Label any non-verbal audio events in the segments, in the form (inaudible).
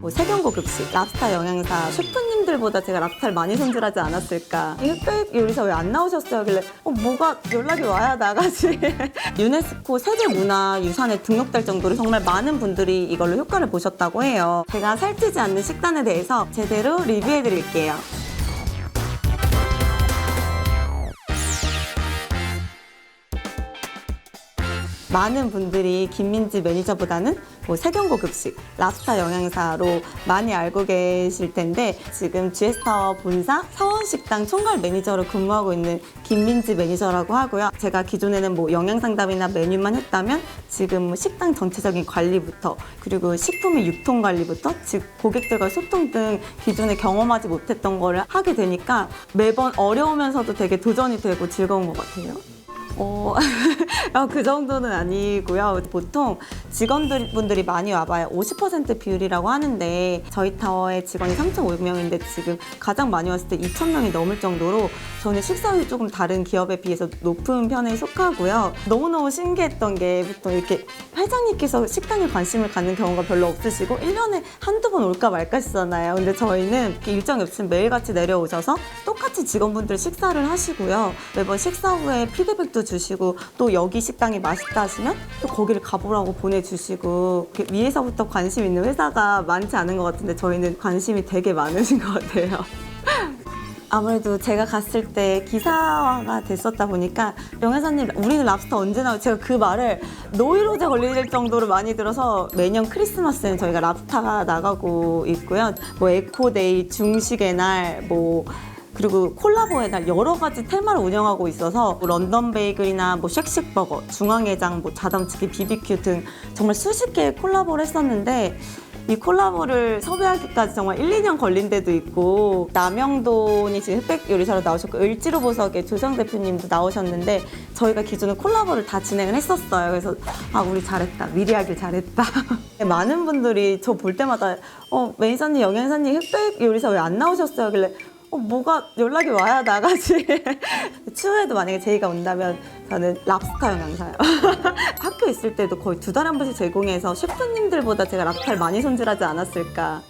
뭐 세경고 급식, 랍스타 영양사 셰프님들보다 제가 랍스타를 많이 손질하지 않았을까. 이 흑백 요리사 왜 안 나오셨어요? 하길래 어, 뭐가 연락이 와야 나가지? (laughs) 유네스코 세계문화유산에 등록될 정도로 정말 많은 분들이 이걸로 효과를 보셨다고 해요. 제가 살찌지 않는 식단에 대해서 제대로 리뷰해 드릴게요 많은 분들이 김민지 매니저보다는 뭐 세경고 급식, 랍스타 영양사로 많이 알고 계실 텐데 지금 GS타워 본사 서원식당 총괄 매니저로 근무하고 있는 김민지 매니저라고 하고요. 제가 기존에는 뭐 영양 상담이나 메뉴만 했다면 지금 뭐 식당 전체적인 관리부터 그리고 식품의 유통 관리부터 즉 고객들과 소통 등 기존에 경험하지 못했던 거를 하게 되니까 매번 어려우면서도 되게 도전이 되고 즐거운 것 같아요. 어, (laughs) 어, 그 정도는 아니고요. 보통 직원들 분들이 많이 와봐요. 50% 비율이라고 하는데 저희 타워에 직원이 3,500명인데 지금 가장 많이 왔을 때 2,000명이 넘을 정도로 저는 식사율이 조금 다른 기업에 비해서 높은 편에 속하고요. 너무너무 신기했던 게 보통 이렇게 회장님께서 식당에 관심을 갖는 경우가 별로 없으시고 1년에 한두 번 올까 말까 하시잖아요. 근데 저희는 일정이 없으면 매일같이 내려오셔서 똑같이 직원분들 식사를 하시고요. 매번 식사 후에 피드백도 주시고 또 여기 식당이 맛있다 하시면 또 거기를 가보라고 보내주시고 위에서부터 관심 있는 회사가 많지 않은 것 같은데 저희는 관심이 되게 많으신 것 같아요. (laughs) 아무래도 제가 갔을 때 기사화가 됐었다 보니까 영회사님 우리는 랍스터 언제 나오 제가 그 말을 노이로제 걸릴 정도로 많이 들어서 매년 크리스마스에는 저희가 랍스타가 나가고 있고요. 뭐 에코데이, 중식의 날, 뭐 그리고 콜라보의 날 여러 가지 테마를 운영하고 있어서 뭐 런던 베이글이나 뭐 쉑쉑버거, 중앙해장, 뭐 자담치킨, 비비큐 등 정말 수십 개의 콜라보를 했었는데 이 콜라보를 섭외하기까지 정말 1, 2년 걸린 데도 있고 남영돈이 지금 흑백 요리사로 나오셨고 을지로 보석의 조성 대표님도 나오셨는데 저희가 기존에 콜라보를 다 진행을 했었어요. 그래서 아 우리 잘했다 미리 하길 잘했다. (laughs) 많은 분들이 저 볼 때마다 어 매니저님 영양사님 흑백 요리사 왜 안 나오셨어요? 하길래 어, 뭐가 연락이 와야 나가지. (laughs) 추후에도 만약에 제의가 온다면 저는 랍스타 영양사요. (laughs) 학교 있을 때도 거의 두 달에 한 번씩 제공해서 셰프님들보다 제가 랍스타를 많이 손질하지 않았을까.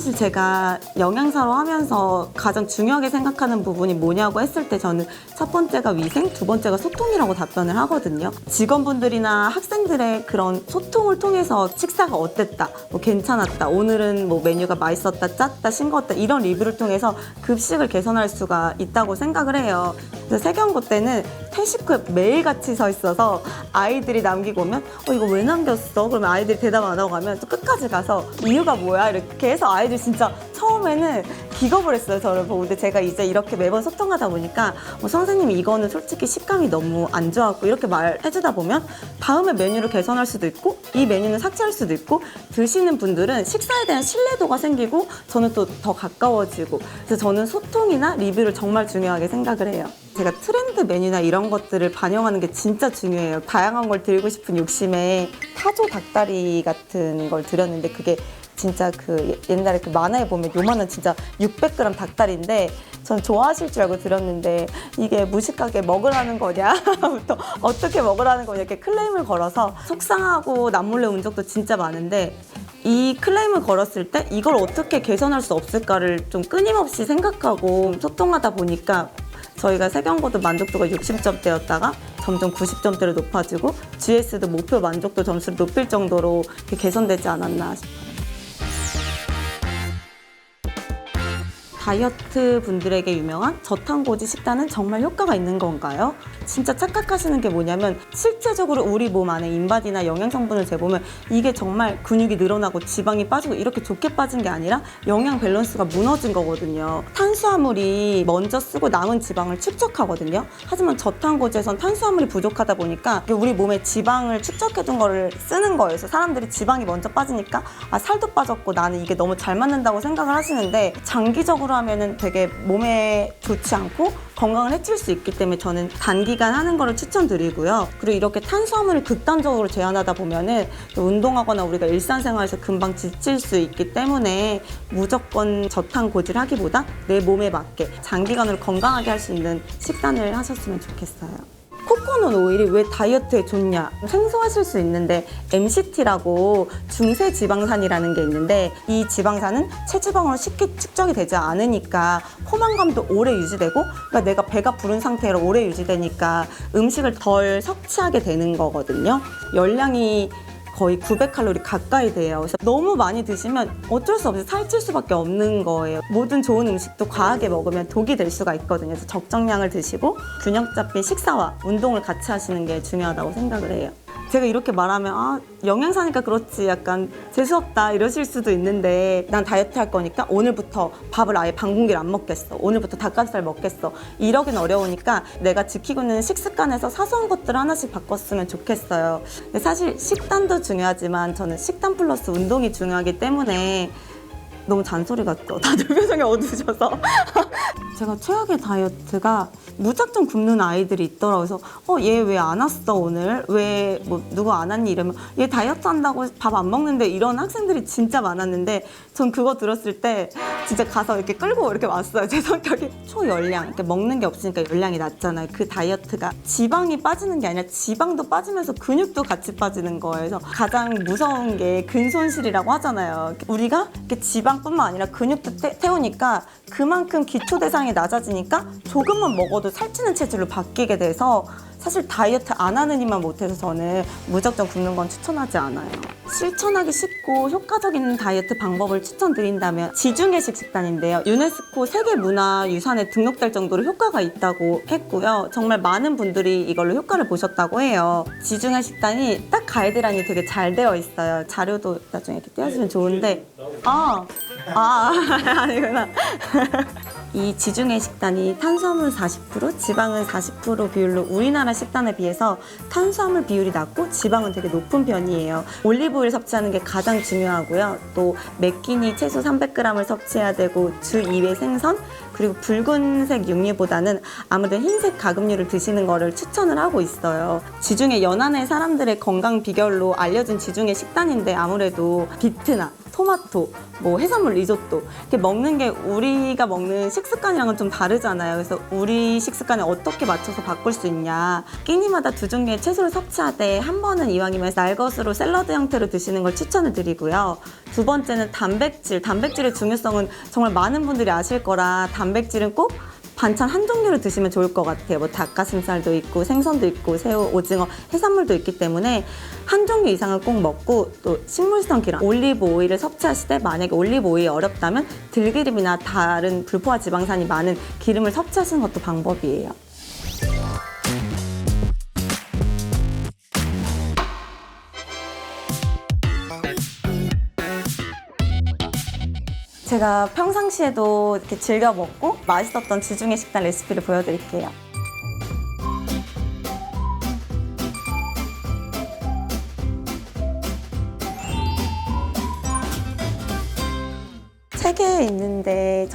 사실 제가 영양사로 하면서 가장 중요하게 생각하는 부분이 뭐냐고 했을 때 저는 첫 번째가 위생, 두 번째가 소통이라고 답변을 하거든요. 직원분들이나 학생들의 그런 소통을 통해서 식사가 어땠다, 뭐 괜찮았다, 오늘은 뭐 메뉴가 맛있었다, 짰다, 싱거웠다 이런 리뷰를 통해서 급식을 개선할 수가 있다고 생각을 해요. 그래서 세경고 때는 퇴식 후에 매일 같이 서 있어서 아이들이 남기고 오면 어 이거 왜 남겼어? 그러면 아이들이 대답 안 하고 가면 또 끝까지 가서 이유가 뭐야? 이렇게 해서 아이 들 진짜 처음에는 기겁을 했어요 저를 보고 근데 제가 이제 이렇게 매번 소통하다 보니까 어, 선생님이 이거는 솔직히 식감이 너무 안 좋았고 이렇게 말해주다 보면 다음에 메뉴를 개선할 수도 있고 이 메뉴는 삭제할 수도 있고 드시는 분들은 식사에 대한 신뢰도가 생기고 저는 또 더 가까워지고 그래서 저는 소통이나 리뷰를 정말 중요하게 생각을 해요. 제가 트렌드 메뉴나 이런 것들을 반영하는 게 진짜 중요해요. 다양한 걸 들고 싶은 욕심에 타조 닭다리 같은 걸 드렸는데 그게 진짜 그 옛날에 그 만화에 보면 요만한 진짜 600g 닭다리인데 전 좋아하실 줄 알고 드렸는데 이게 무식하게 먹으라는 거냐 (laughs) 또 어떻게 먹으라는 거냐 이렇게 클레임을 걸어서 속상하고 남몰래 운 적도 진짜 많은데 이 클레임을 걸었을 때 이걸 어떻게 개선할 수 없을까를 좀 끊임없이 생각하고 소통하다 보니까 저희가 세경고도 만족도가 60점대였다가 점점 90점대로 높아지고 GS도 목표 만족도 점수를 높일 정도로 개선되지 않았나 싶어요. 다이어트 분들에게 유명한 저탄고지 식단은 정말 효과가 있는 건가요? 진짜 착각하시는 게 뭐냐면 실제적으로 우리 몸 안에 인바디나 영양 성분을 재보면 이게 정말 근육이 늘어나고 지방이 빠지고 이렇게 좋게 빠진 게 아니라 영양 밸런스가 무너진 거거든요. 탄수화물이 먼저 쓰고 남은 지방을 축적하거든요. 하지만 저탄고지에선 탄수화물이 부족하다 보니까 우리 몸에 지방을 축적해둔 거를 쓰는 거예요. 그래서 사람들이 지방이 먼저 빠지니까 아 살도 빠졌고 나는 이게 너무 잘 맞는다고 생각을 하시는데 장기적으로 하면은 되게 몸에 좋지 않고 건강을 해칠 수 있기 때문에 저는 단기간 하는 거를 추천드리고요. 그리고 이렇게 탄수화물을 극단적으로 제한하다 보면은 또 운동하거나 우리가 일상생활에서 금방 지칠 수 있기 때문에 무조건 저탄고지를 하기보다 내 몸에 맞게 장기간으로 건강하게 할 수 있는 식단을 하셨으면 좋겠어요. 코 코코넛 오일이 왜 다이어트에 좋냐? 생소하실 수 있는데 MCT라고 중세 지방산이라는 게 있는데 이 지방산은 체지방으로 쉽게 측정이 되지 않으니까 포만감도 오래 유지되고 그러니까 내가 배가 부른 상태로 오래 유지되니까 음식을 덜 섭취하게 되는 거거든요. 열량이 거의 900칼로리 가까이 돼요. 그래서 너무 많이 드시면 어쩔 수 없이 살찔 수밖에 없는 거예요. 모든 좋은 음식도 과하게 먹으면 독이 될 수가 있거든요. 그래서 적정량을 드시고 균형 잡힌 식사와 운동을 같이 하시는 게 중요하다고 생각을 해요. 제가 이렇게 말하면 아 영양사니까 그렇지 약간 재수없다 이러실 수도 있는데 난 다이어트 할 거니까 오늘부터 밥을 아예 반 공기를 안 먹겠어. 오늘부터 닭가슴살 먹겠어. 이러긴 어려우니까 내가 지키고 있는 식습관에서 사소한 것들을 하나씩 바꿨으면 좋겠어요. 근데 사실 식단도 중요하지만 저는 식단 플러스 운동이 중요하기 때문에 너무 잔소리 같죠? 다들 (laughs) 표정이 어두워져서 (laughs) 제가 최악의 다이어트가 무작정 굶는 아이들이 있더라고요. 그래서 어 얘 왜 안 왔어 오늘? 왜 뭐 누구 안 왔니? 이러면 얘 다이어트 한다고 밥 안 먹는데 이런 학생들이 진짜 많았는데 전 그거 들었을 때 진짜 가서 이렇게 끌고 이렇게 왔어요. (laughs) 제 성격이 초열량, 이렇게 먹는 게 없으니까 열량이 낮잖아요. 그 다이어트가 지방이 빠지는 게 아니라 지방도 빠지면서 근육도 같이 빠지는 거예요. 그래서 가장 무서운 게 근손실이라고 하잖아요. 우리가 이렇게 지방 뿐만 아니라 근육도 태, 태우니까 그만큼 기초 대사량이 낮아지니까 조금만 먹어도 살찌는 체질로 바뀌게 돼서 사실 다이어트 안 하는 이만 못해서 저는 무작정 굶는 건 추천하지 않아요. 실천하기 쉽고 효과적인 다이어트 방법을 추천드린다면 지중해식 식단인데요. 유네스코 세계 문화 유산에 등록될 정도로 효과가 있다고 했고요. 정말 많은 분들이 이걸로 효과를 보셨다고 해요. 지중해 식단이 딱 가이드라인이 되게 잘 되어 있어요. 자료도 나중에 이렇게 띄워주면 좋은데 아, 아 (laughs) (laughs) 아니구나. (laughs) 이 지중해 식단이 탄수화물 40%, 지방은 40% 비율로 우리나라 식단에 비해서 탄수화물 비율이 낮고 지방은 되게 높은 편이에요. 올리브오일 섭취하는 게 가장 중요하고요. 또 매끼니 채소 300g을 섭취해야 되고 주 2회 생선 그리고 붉은색 육류보다는 아무래도 흰색 가금류를 드시는 거를 추천을 하고 있어요. 지중해 연안의 사람들의 건강 비결로 알려진 지중해 식단인데 아무래도 비트나 토마토, 뭐 해산물 리조또 이렇게 먹는 게 우리가 먹는 식습관이랑은 좀 다르잖아요. 그래서 우리 식습관에 어떻게 맞춰서 바꿀 수 있냐. 끼니마다 두 종류의 채소를 섭취하되 한 번은 이왕이면 날것으로 샐러드 형태로 드시는 걸 추천을 드리고요. 두 번째는 단백질. 단백질의 중요성은 정말 많은 분들이 아실 거라 단 백질은 꼭 반찬 한 종류를 드시면 좋을 것 같아요. 뭐 닭가슴살도 있고 생선도 있고 새우, 오징어, 해산물도 있기 때문에 한 종류 이상은 꼭 먹고 또 식물성 기름, 올리브 오일을 섭취하실 때 만약에 올리브 오일이 어렵다면 들기름이나 다른 불포화 지방산이 많은 기름을 섭취하시는 것도 방법이에요. 제가 평상시에도 이렇게 즐겨 먹고 맛있었던 지중해 식단 레시피를 보여드릴게요.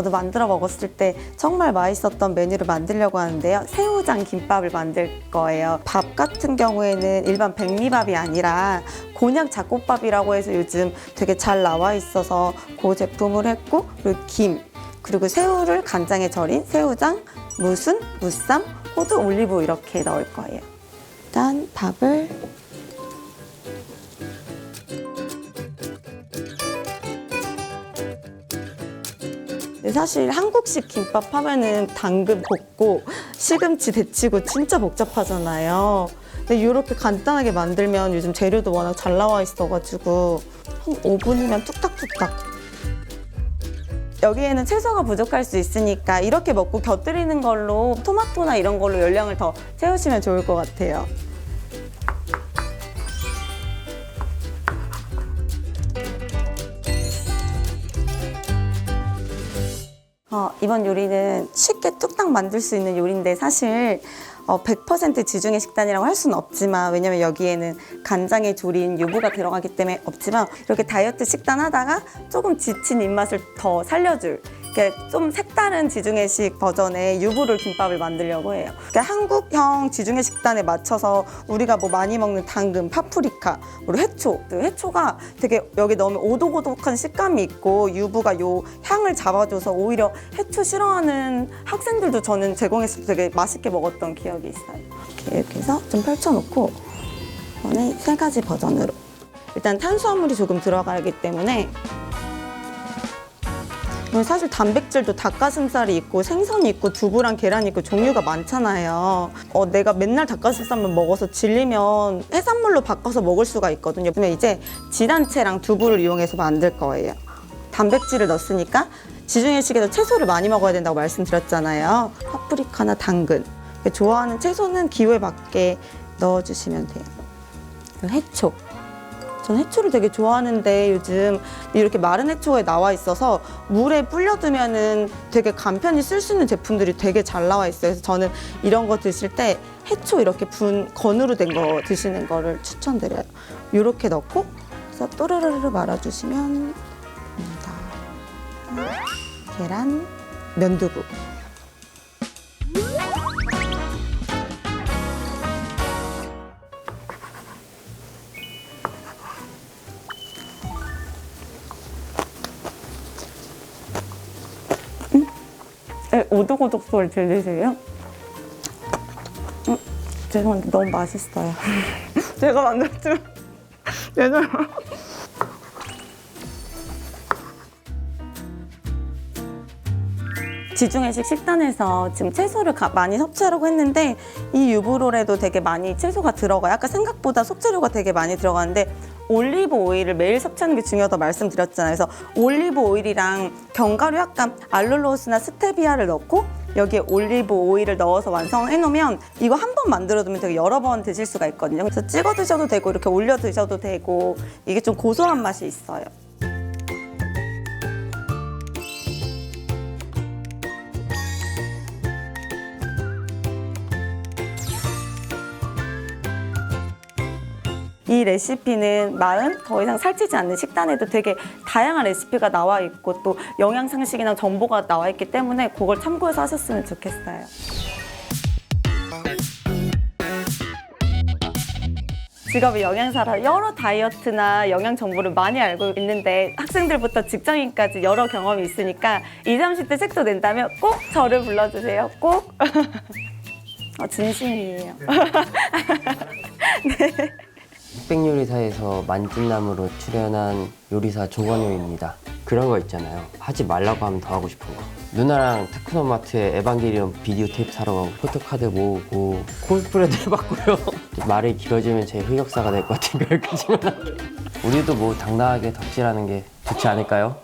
저도 만들어 먹었을 때 정말 맛있었던 메뉴를 만들려고 하는데요. 새우장 김밥을 만들 거예요. 밥 같은 경우에는 일반 백미밥이 아니라 곤약 잡곡밥이라고 해서 요즘 되게 잘 나와 있어서 그 제품을 했고 그리고 김 그리고 새우를 간장에 절인 새우장, 무순, 무쌈, 호두, 올리브 이렇게 넣을 거예요. 일단 밥을 근데 사실 한국식 김밥 하면은 당근 볶고 시금치 데치고 진짜 복잡하잖아요. 근데 이렇게 간단하게 만들면 요즘 재료도 워낙 잘 나와 있어가지고 한 5분이면 뚝딱뚝딱. 여기에는 채소가 부족할 수 있으니까 이렇게 먹고 곁들이는 걸로 토마토나 이런 걸로 열량을 더 채우시면 좋을 것 같아요. 어, 이번 요리는 쉽게 뚝딱 만들 수 있는 요리인데 사실 어, 100% 지중해 식단이라고 할 수는 없지만 왜냐면 여기에는 간장에 졸인 유부가 들어가기 때문에 없지만 이렇게 다이어트 식단 하다가 조금 지친 입맛을 더 살려줄 이렇게 좀 색다른 지중해식 버전의 유부롤 김밥을 만들려고 해요. 그러니까 한국형 지중해 식단에 맞춰서 우리가 뭐 많이 먹는 당근, 파프리카, 그리고 해초. 그 해초가 되게 여기 넣으면 오독오독한 식감이 있고 유부가 요 향을 잡아줘서 오히려 해초 싫어하는 학생들도 저는 제공했을 때 되게 맛있게 먹었던 기억이 있어요. 이렇게, 해서 좀 펼쳐놓고 이번에 세 가지 버전으로. 일단 탄수화물이 조금 들어가기 때문에 사실 단백질도 닭가슴살이 있고 생선이 있고 두부랑 계란이 있고 종류가 많잖아요. 어, 내가 맨날 닭가슴살만 먹어서 질리면 해산물로 바꿔서 먹을 수가 있거든요. 그러면 이제 지단채랑 두부를 이용해서 만들 거예요. 단백질을 넣었으니까 지중해식에서 채소를 많이 먹어야 된다고 말씀드렸잖아요. 파프리카나 당근. 좋아하는 채소는 기호에 맞게 넣어주시면 돼요. 해초. 전 해초를 되게 좋아하는데 요즘 이렇게 마른 해초에 나와 있어서 물에 불려두면은 되게 간편히 쓸 수 있는 제품들이 되게 잘 나와 있어요. 그래서 저는 이런 거 드실 때 해초 이렇게 분 건으로 된 거 드시는 거를 추천드려요. 이렇게 넣고 그래서 또르르르 말아주시면 됩니다. 하나, 계란, 면두부. 오독오독 소리 들리세요? 음, 죄송한데 너무 맛있어요. (laughs) 제가 만들었지만 (laughs) 죄송해요. 지중해식 식단에서 지금 채소를 가- 많이 섭취하려고 했는데 이 유부롤에도 되게 많이 채소가 들어가요. 아까 생각보다 속재료가 되게 많이 들어가는데 올리브 오일을 매일 섭취하는 게 중요하다고 말씀드렸잖아요. 그래서 올리브 오일이랑 견과류 약간 알룰로스나 스테비아를 넣고 여기에 올리브 오일을 넣어서 완성해 놓으면 이거 한 번 만들어 두면 되게 여러 번 드실 수가 있거든요. 그래서 찍어 드셔도 되고 이렇게 올려 드셔도 되고 이게 좀 고소한 맛이 있어요. 이 레시피는 마흔 더 이상 살찌지 않는 식단에도 되게 다양한 레시피가 나와 있고 또 영양 상식이나 정보가 나와 있기 때문에 그걸 참고해서 하셨으면 좋겠어요. 직업이 영양사라 여러 다이어트나 영양 정보를 많이 알고 있는데 학생들부터 직장인까지 여러 경험이 있으니까 20, 30대 책도 낸다면 꼭 저를 불러주세요. 꼭. (laughs) 어, 진심이에요. (laughs) 흑백요리사에서 만찢남으로 출연한 요리사 조건효입니다. 그런 거 있잖아요. 하지 말라고 하면 더 하고 싶은 거. 누나랑 테크노마트에 에반게리온 비디오 테이프 사러 가고 포토카드 모으고 콜스프레도 해봤고요. (laughs) 말이 길어지면 제 흑역사가 될 것 같으니까 여기까지만 할게요. 우리도 뭐 당당하게 덕질하는 게 좋지 않을까요?